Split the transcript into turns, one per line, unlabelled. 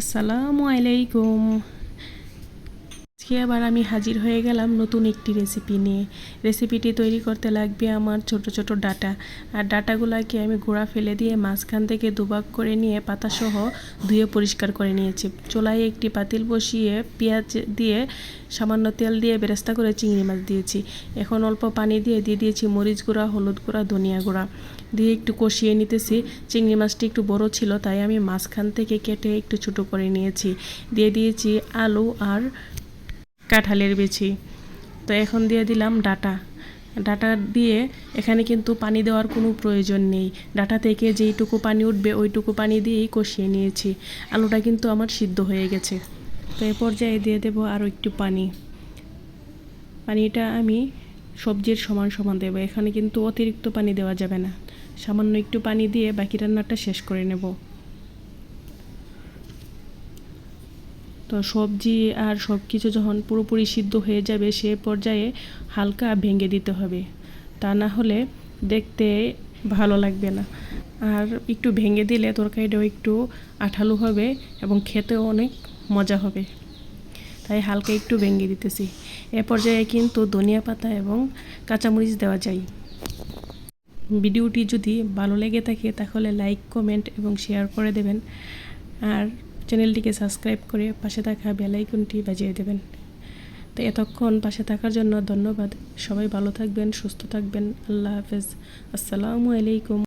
আসসালামু আলাইকুম। আজকে আবার আমি হাজির হয়ে গেলাম নতুন একটি রেসিপি নিয়ে। রেসিপিটি তৈরি করতে লাগবে আমার ছোট ছোট ডাটা। আর ডাটাগুলোকে আমি গোড়া ফেলে দিয়ে মাঝখান থেকে দুভাগ করে নিয়ে পাতাসহ ধুয়ে পরিষ্কার করে নিয়েছি। চুলায় একটি পাতিল বসিয়ে পেঁয়াজ দিয়ে সামান্য তেল দিয়ে বেরেস্তা করে চিংড়ি মাছ দিয়েছি। এখন অল্প পানি দিয়ে দিয়ে দিয়েছি মরিচ গুঁড়া, হলুদ গুঁড়া, ধনিয়া গুঁড়া। দিয়ে একটু কষিয়ে নিতেছি। চিংড়ি মাছটি একটু বড় ছিল, তাই আমি মাঝখান থেকে কেটে একটু ছোটো করে নিয়েছি। দিয়ে দিয়েছি আলু আর কাঁঠালের বেছি তো এখন দিয়ে দিলাম ডাটা। ডাটা দিয়ে এখানে কিন্তু পানি দেওয়ার কোনো প্রয়োজন নেই। ডাটা থেকে যেইটুকু পানি উঠবে, ওইটুকু পানি দিয়েই কষিয়ে নিয়েছি। আলুটা কিন্তু আমার সিদ্ধ হয়ে গেছে। তো এ পর্যায়ে দিয়ে দেবো আরও একটু পানি। পানিটা আমি সবজির সমান সমান দেবো। এখানে কিন্তু অতিরিক্ত পানি দেওয়া যাবে না। সামান্য একটু পানি দিয়ে বাকি রান্নাটা শেষ করে নেব। তো সবজি আর সব কিছু যখন পুরোপুরি সিদ্ধ হয়ে যাবে সে পর্যায়ে হালকা ভেঙে দিতে হবে। তা না হলে দেখতে ভালো লাগবে না। আর একটু ভেঙে দিলে তরকারিটাও একটু আঠালো হবে এবং খেতেও অনেক মজা হবে। তাই হালকা একটু ভেঙে দিতেছি। এ পর্যায়ে কিন্তু ধনিয়া পাতা এবং কাঁচামরিচ দেওয়া যায়। ভিডিওটি যদি ভালো লেগে থাকে তাহলে লাইক, কমেন্ট এবং শেয়ার করে দেবেন। আর চ্যানেলটিকে সাবস্ক্রাইব করে পাশে থাকা বেলাইকনটি বাজিয়ে দেবেন। তো এতক্ষণ পাশে থাকার জন্য ধন্যবাদ। সবাই ভালো থাকবেন, সুস্থ থাকবেন। আল্লাহ হাফেজ। আসসালামু আলাইকুম।